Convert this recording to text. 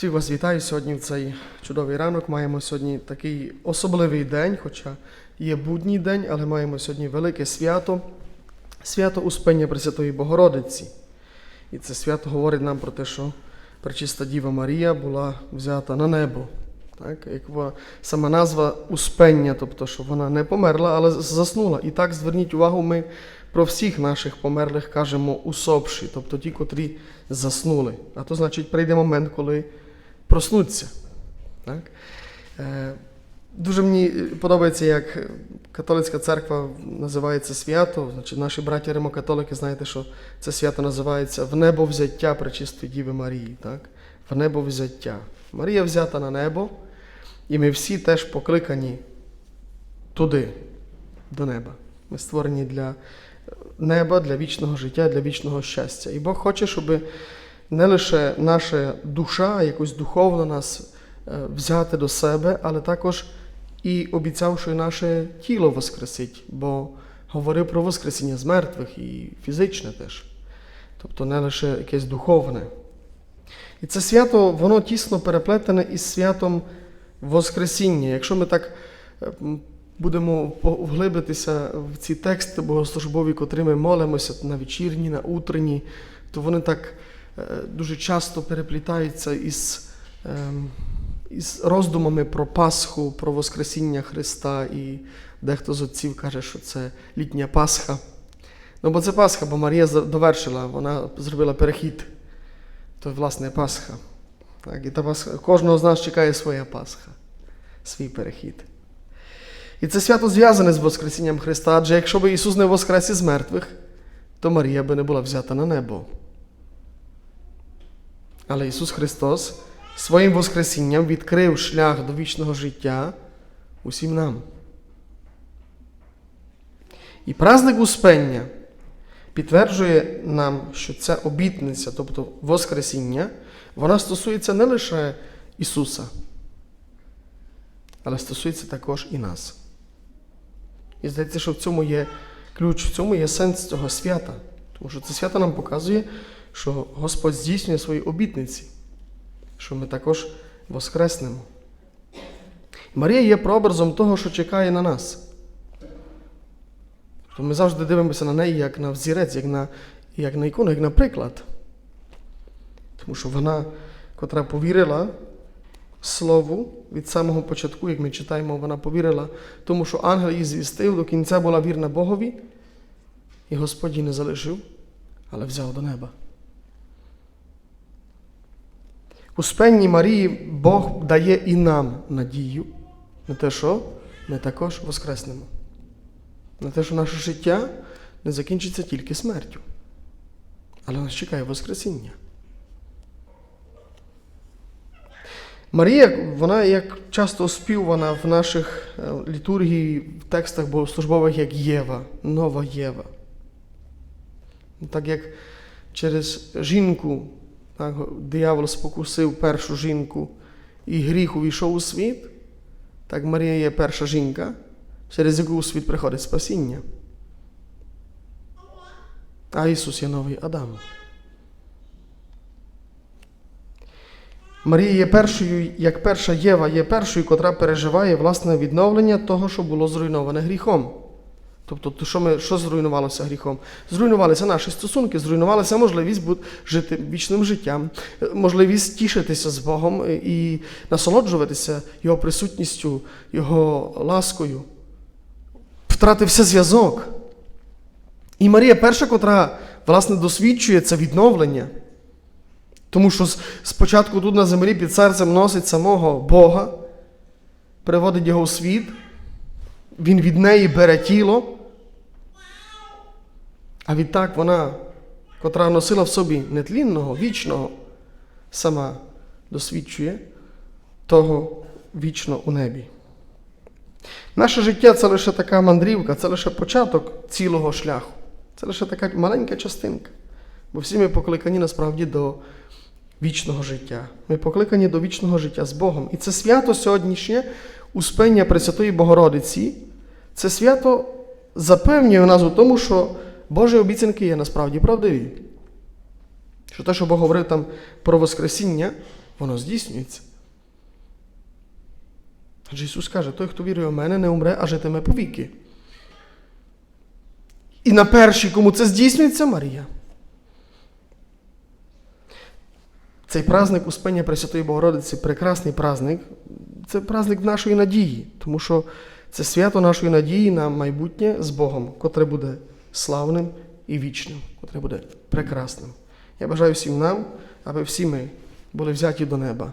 Всіх вас вітаю сьогодні в цей чудовий ранок. Маємо сьогодні такий особливий день, хоча є будній день, але маємо сьогодні велике свято, свято Успення Пресвятої Богородиці. І це свято говорить нам про те, що Пречиста Діва Марія була взята на небо. Так? Як сама назва Успення, тобто, що вона не померла, але заснула. І так зверніть увагу, ми про всіх наших померлих кажемо усопші, тобто ті, котрі заснули. А то значить прийде момент, коли проснуться. Так? Е, Дуже мені подобається, як католицька церква називає це свято. Значить, наші браті римокатолики, знаєте, що це свято називається в небо взяття Пречистої Діви Марії. Так? В небо взяття. Марія взята на небо, і ми всі теж покликані туди, до неба. Ми створені для неба, для вічного життя, для вічного щастя. І Бог хоче, щоб не лише наша душа, якось духовно нас е, взяти до себе, але також і обіцяв, що наше тіло воскресить, бо говорив про воскресіння з мертвих і фізичне теж, тобто не лише якесь духовне. І це свято, воно тісно переплетене із святом Воскресіння. Якщо ми так е, будемо поглибитися в ці тексти богослужбові, котрі ми молимося на вечірні, на утренні, то вони так дуже часто переплітаються із, ем, із роздумами про Пасху, про Воскресіння Христа. І дехто з отців каже, що це літня Пасха. Ну, бо це Пасха, бо Марія довершила, вона зробила перехід. То, власне, Пасха. Так, і та Пасха, кожного з нас чекає своя Пасха, свій перехід. І це свято зв'язане з Воскресінням Христа, адже якщо б Ісус не воскрес із мертвих, то Марія би не була взята на небо. Але Ісус Христос своїм Воскресінням відкрив шлях до вічного життя усім нам. І праздник Успення підтверджує нам, що ця обітниця, тобто Воскресіння, вона стосується не лише Ісуса, але стосується також і нас. І здається, що в цьому є ключ, в цьому є сенс цього свята. Тому що це свято нам показує, що Господь здійснює свої обітниці, що ми також воскреснемо. Марія є прообразом того, що чекає на нас. То ми завжди дивимося на неї як на взірець, як на, як на ікону, як на приклад. Тому що вона, котра повірила Слову від самого початку, як ми читаємо, вона повірила тому, що ангел її звістив, до кінця була вірна Богові, і Господь її не залишив, але взяв до неба. У спенні Марії Бог дає і нам надію на те, що ми також воскреснемо. На те, що наше життя не закінчиться тільки смертю. Але нас чекає Воскресіння. Марія, вона як часто оспівана в наших е, літургії, в текстах богослужбових як Єва, нова Єва. Так як через жінку так, диявол спокусив першу жінку і гріх увійшов у світ, так Марія є перша жінка, через яку у світ приходить спасіння. А Ісус є новий Адам. Марія є першою, як перша Єва, є першою, котра переживає власне відновлення того, що було зруйноване гріхом. Тобто, то, що, ми, що зруйнувалося гріхом? Зруйнувалися наші стосунки, зруйнувалася можливість бути, жити вічним життям, можливість тішитися з Богом і насолоджуватися Його присутністю, Його ласкою. Втратився зв'язок. І Марія перша, котра, власне, досвідчує це відновлення. Тому що спочатку тут на землі під серцем носить самого Бога, приводить його у світ, він від неї бере тіло, а відтак вона, котра носила в собі нетлінного, вічного, сама досвідчує того вічно у небі. Наше життя це лише така мандрівка, це лише початок цілого шляху. Це лише така маленька частинка. Бо всі ми покликані насправді до вічного життя. Ми покликані до вічного життя з Богом. І це свято сьогоднішнє Успення Пресвятої Богородиці. Це свято запевнює нас у тому, що Божі обіцянки є насправді правдиві. Що те, що Бог говорив там про Воскресіння, воно здійснюється. Адже Ісус каже, той, хто вірує в мене, не умре, а житиме повіки. І на першій, кому це здійснюється, Марія. Цей праздник Успення Пресвятої Богородиці прекрасний праздник. Це праздник нашої надії, тому що це свято нашої надії на майбутнє з Богом, котре буде славним і вічним, котре буде прекрасним. Я бажаю всім нам, аби всі ми були взяті до неба.